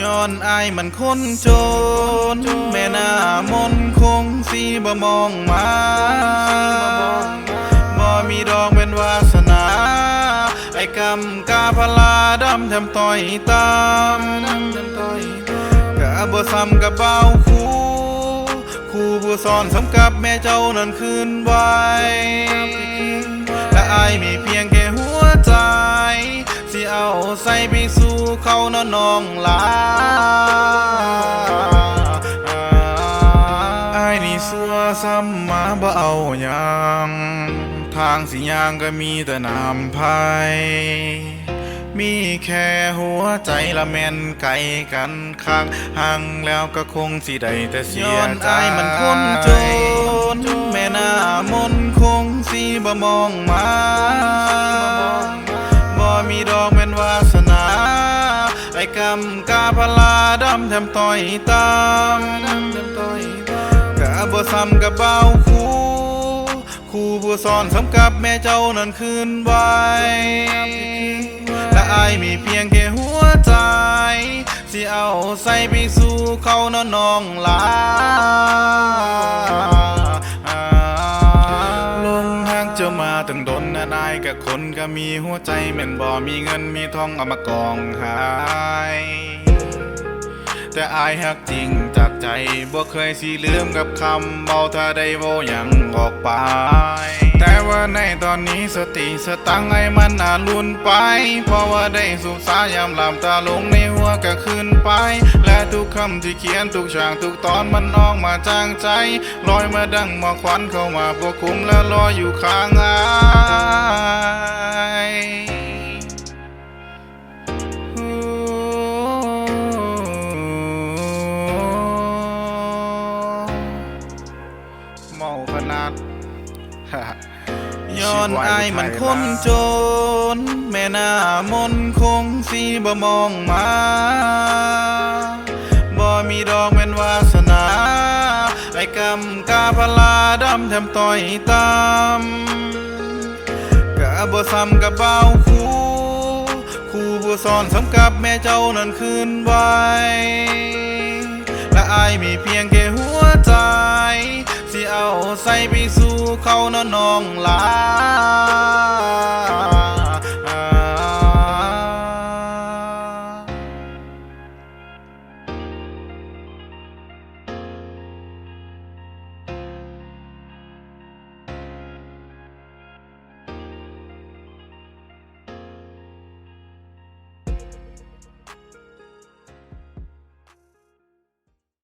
ย้อนอายมันคนจน แม่น้ามนคงสีบ่มองมาบ่มีดอกเป็นวาสนา ไอ้กมกาพลาดำแถมต่อยตาม บ่ซ้ำกับเบาคู่ครูผู้อนสำกับแม่เจ้านั้นคืนไว้และอายมีเพียงแค่หัวใจ สิเอาใส่ไปสู่เขานอนน้องลาอายนี่สัวซ้ำมาบ่เอาหยังทางสิยางก็มีแต่น้ำพาย มีแค่หัวใจละแม่นไกลกันข้างห่างแล้วก็คงสิได้แต่เสียใจ มันคนจน แม่น้ามนคงสิบ่มองมาบ่มีดอกเป็นวาสนา ไอ้กำกาพลาดำแถมต่อยตามกะบ่ซ้ำกับเบาคู่ครูผู้สอนสำกับแม่เจ้านั้นคืนไว้ อายมีเพียงแค่หัวใจสิเอาใส่ไปสู่เขานอนน้องลาลงทางเจ้ามาตั้งดนนานายกับคนก็มีหัวใจแม่นบ่มีเงินมีทองเอามากองหา แต่อายฮักจริงจากใจบ่เคยสิลืมกับคำเบาถ้าได้เว้าหยังออกไปแต่ว่าในตอนนี้สติสตังไอ้มันน่าลุนไป เพราะว่าได้สุขสายามหลามตาลงในหัวก็ขึ้นไป และทุกคำที่เขียนทุกฉากทุกตอนมันออกมาจางใจลอยมาดังหมอกควันเข้ามาปกคลุมและลอยอยู่ข้างอาย ย้อนอายมันคนจน แม่นามนคงสีบ่มองมาบ่มีดอกเป็นวาสนา ไอ้กำกาพลาดำแถมต่อยตามกะบ่ซ้ำกับเบาคู่ครูผู้สอนสำกับแม่เจ้านั้นคืนไว้และอายมีเพียงแค่หัวใจ สิเอาใส่ไปส เขานะนน้องลา